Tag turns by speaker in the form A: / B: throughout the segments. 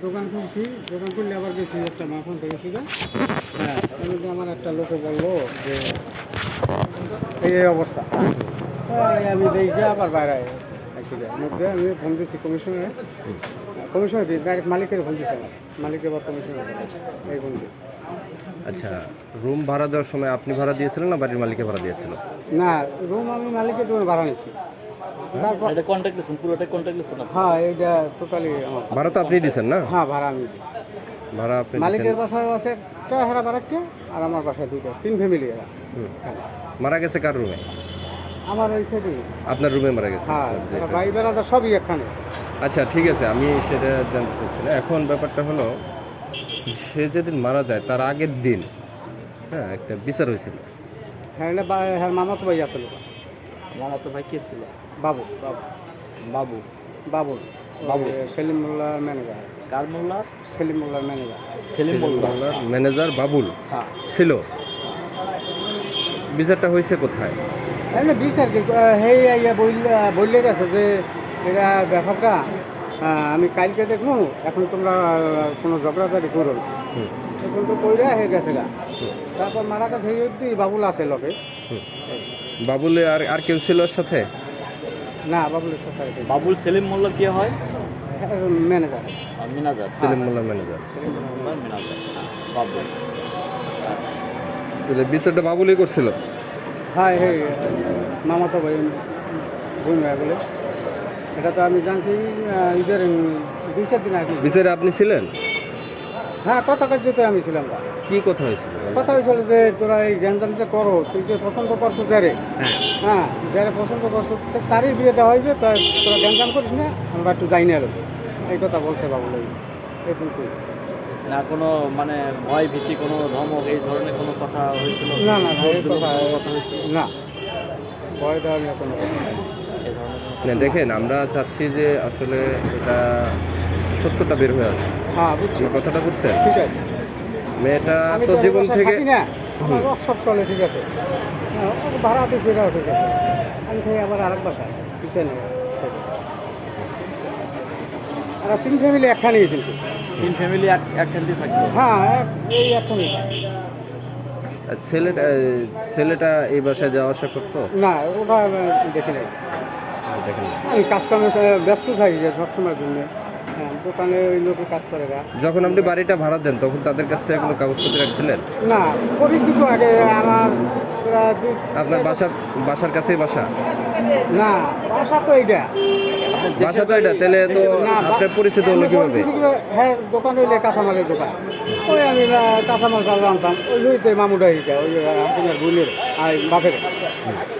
A: দোকান খুলছি দোকান খুললে আবার গেছি একটা মা ফোন থেকে গা হ্যাঁ আমার একটা লোকে বলল যে এই অবস্থা। আমি দেখে আবার বাইরে আসি মধ্যে আমি ফোন দিয়েছি কমিশনারে। কমিশনার ডাইরেক্ট মালিকের ফোন দিয়েছি আমার। মালিকের বা কমিশনার এই ফোন
B: আচ্ছা রুম ভাড়া দেওয়ার সময় আপনি ভাড়া দিয়েছিলেন না বাড়ির মালিকে ভাড়া দিয়েছিল
A: না রুম আমি মালিকের ভাড়া নিচ্ছি তারপর
C: এটা
A: হ্যাঁ এইটা টোটালি আমার।
B: ভাড়া তো আপনি দিয়েছেন না?
A: হ্যাঁ ভাড়া আমি
B: ভাড়া আপনি
A: মালিকের বাসায় আছে হারা আর আমার বাসায় দুইটা তিন ফ্যামিলি এরা।
B: মারা গেছে কার রুমে?
A: আমার ওই সাইডে
B: আপনার রুমে মারা গেছে?
A: হ্যাঁ ভাই বেড়াদা সবই এখানে
B: আচ্ছা ঠিক আছে আমি সেটা জানতে চাচ্ছি না এখন ব্যাপারটা হলো সে যেদিন মারা যায় তার আগের দিন হ্যাঁ একটা বিচার হয়েছিল।
A: হ্যাঁ হ্যাঁ মামা তো ভাই আসলো
C: মামা তো ভাই কে ছিল?
A: বাবু। বাবু।
C: বাবু।
A: বাবুল
C: বাবু।
A: সেলিম মোল্লার ম্যানেজার।
C: কার মোল্লা
A: সেলিম মোল্লার ম্যানেজার।
C: সেলিম মোল্লা
B: ম্যানেজার বাবুল।
A: হ্যাঁ।
B: ছিল। বিচারটা হয়েছে কোথায়?
A: এমনি বিচার কি সেই ইয়া বললে গেছে যে এটা ব্যাপারটা আমি কালকে দেখব এখন তোমরা কোনো ঝগড়াঝাড়ি করো না। এখন তো কইরা হয়ে গেছে গা। তারপর মারা অব্দি বাবুল আছে লোকে।
B: বাবুল আর আর কেউ ছিল ওর সাথে?
A: না বাবুলের সাথে
C: বাবুল সেলিম মোল্লা কে হয়?
A: ম্যানেজার।
C: আর মিনাজার।
B: সেলিম মোল্লা ম্যানেজার।
C: মিনাজার। বাবুল।
B: তাহলে বিচারটা বাবুলই করছিল?
A: হ্যাঁ হ্যাঁ মামা তো ভাই বোন ভাই বলে এটা তো আমি জানছি ঈদের দুই চার দিন আগে।
B: বিচারে আপনি ছিলেন?
A: হ্যাঁ কথা কার্যতে আমি ছিলাম।
B: কি কথা হয়েছিল?
A: কথা হয়েছিল যে তোরা এই গ্যাঞ্জাম যে করো তুই যে পছন্দ করছ যারে। হ্যাঁ। যারে পছন্দ করছ তারই বিয়ে দেওয়া হইবে তা তোরা গ্যাঞ্জাম করিস না আমরা একটু যাই না লোক এই কথা বলছে বাবু কিন্তু
C: না কোনো মানে ভয় ভীতি কোনো ধমক এই ধরনের কোনো কথা হয়েছিল?
A: না না না, এই কথা
C: হয়েছিল?
A: না। ভয় দেওয়ার কোনো
B: না দেখেন আমরা চাচ্ছি যে আসলে এটা সত্যটা বের হয়ে আসে
A: হ্যাঁ বুঝছি।
B: কথাটা বুঝছেন?
A: ঠিক আছে।
B: মেয়েটা তো জীবন থেকে
A: সব চলে ঠিক আছে। হ্যাঁ, ও ভাড়া দিয়েছে এটাও ঠিক আছে। আমি খাই আবার আরেক পিছনে। side এ। আর তিন ফ্যামিলি একখানেই কিন্তু।
C: তিন ফ্যামিলি এক একখানটি থাকতো
A: হ্যাঁ এই এখনই
B: ছেলেটা ছেলেটা এই বাসায় যাওয়া আসা করতো?
A: না ওটা আমি দেখি নাই। আমি কাজকর্মে ব্যস্ত থাকি যে সবসময়ের জন্য। দোকানে ওই লোকে কাজ করে গা।
B: যখন আপনি বাড়িটা ভাড়া দেন তখন তাদের কাছ থেকে কোনো কাগজপত্র রাখছিলেন?
A: না পরিচিত আগে আমার
B: আপনার বাসার বাসার কাছেই বাসা?
A: না বাসা তো এইটা।
B: বাসা তো এটা তাহলে তো
A: না,
B: আপনার পরিচিত হলো কীভাবে?
A: হ্যাঁ দোকান হইলে কাঁচামালের দোকান। ওই আমি কাঁচামাল চাল আনতাম ওই লইতে মামুটা হিটা ওই আপনার বুলের আর বাপের।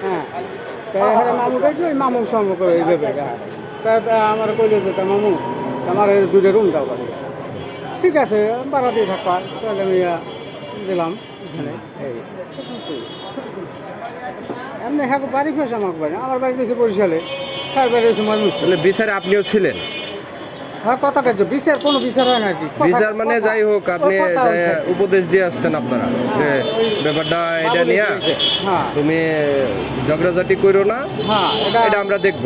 A: হ্যাঁ তা হ্যাঁ মামুটা ওই মামু সম করে এই দেবে হ্যাঁ তা তা আমার কইলে যে মামু আমার দুটো রুম দাও বাড়ি। ঠিক আছে ভাড়া দিয়ে থাকবা তাহলে আমি দিলাম এখানে। এই। এমনি হ্যাঁ বাড়ি ফেসে আমাকে বাড়ি আমার বাড়ি গেছে বরিশালে। তার বাড়ি হয়েছে ময়মনসিংহ।
B: তাহলে বিচারে আপনিও ছিলেন?
A: হ্যাঁ কথা কাজ বিচার কোনো বিচার হয় নাকি
B: বিচার মানে যাই হোক আপনি। উপদেশ দিয়ে আসছেন আপনারা যে ব্যাপারটা এটা নিয়ে
A: হ্যাঁ।
B: তুমি ঝগড়াঝাটি করো না
A: হ্যাঁ এটা
B: এটা আমরা দেখব।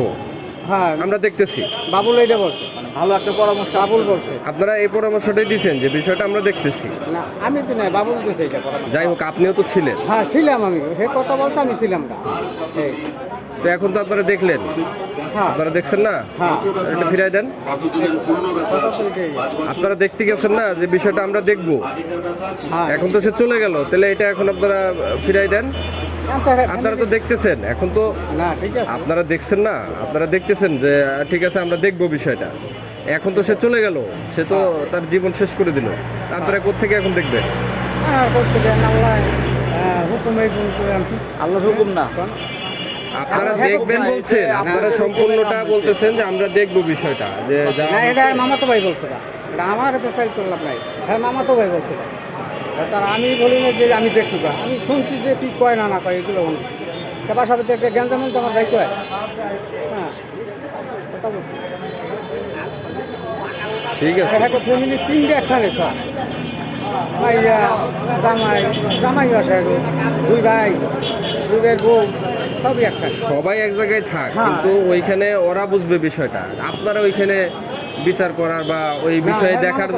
A: হ্যাঁ।
B: আমরা দেখতেছি।
A: বাবুল এটা বলছে।
C: ভালো একটা পরামর্শ
A: বাবুল বলছে।
B: আপনারা এই পরামর্শটাই দিয়েছেন যে বিষয়টা আমরা দেখতেছি।
A: না আমি তো নাই বাবুল দিয়েছে এটা পরামর্শ।
B: যাই হোক আপনিও তো ছিলেন।
A: হ্যাঁ ছিলাম আমি। হে কথা বলছে আমি ছিলাম না।
B: তো এখন তো আপনারা দেখলেন।
A: হ্যাঁ।
B: আপনারা দেখছেন না?
A: হ্যাঁ।
B: এটা ফিরাই দেন। আপনারা দেখতে গেছেন না যে বিষয়টা আমরা দেখব?
A: হ্যাঁ।
B: এখন তো সে চলে গেল তাহলে এটা এখন আপনারা ফিরাই দেন। আপনারা তো দেখতেছেন এখন তো আপনারা দেখছেন না? আপনারা দেখতেছেন যে ঠিক আছে আমরা দেখব বিষয়টা। এখন তো সে চলে গেল। সে তো তার জীবন শেষ করে দিল। আপনারা কোথেকে এখন দেখবে?
A: হ্যাঁ হ্যাঁ,
C: আল্লাহর হুকুম না।
B: আপনারা
A: হ্যাঁ,
B: দেখবেন বলছেন আপনারা সম্পূর্ণটা বলতেছেন যে আমরা দেখব বিষয়টা যে যা
A: এটা মামা তো ভাই বলছে না। এটা আমার পেশাই করলাম নাই। হ্যাঁ মামা তো ভাই বলছে না। তার আমি বলি না যে আমি দেখব না। আমি শুনছি যে কি কয় না না কয় এগুলো বাসার একটা গ্যাঞ্জাম তো আমার ভাই কয়। হ্যাঁ কথা বলছি।
B: ঠিক আছে।
A: একটা ফ্যামিলি তিনটে একসাথে স্যার। ভাইয়া জামাই জামাই বাসায় দুই ভাই দুই ভাইয়ের বউ সবই একটা
B: সবাই এক জায়গায় থাক
A: হ্যাঁ।
B: কিন্তু ওইখানে ওরা বুঝবে বিষয়টা। আপনারা ওইখানে বিচার করার বা ওই বিষয়ে
A: হ্যাঁ,
B: দেখার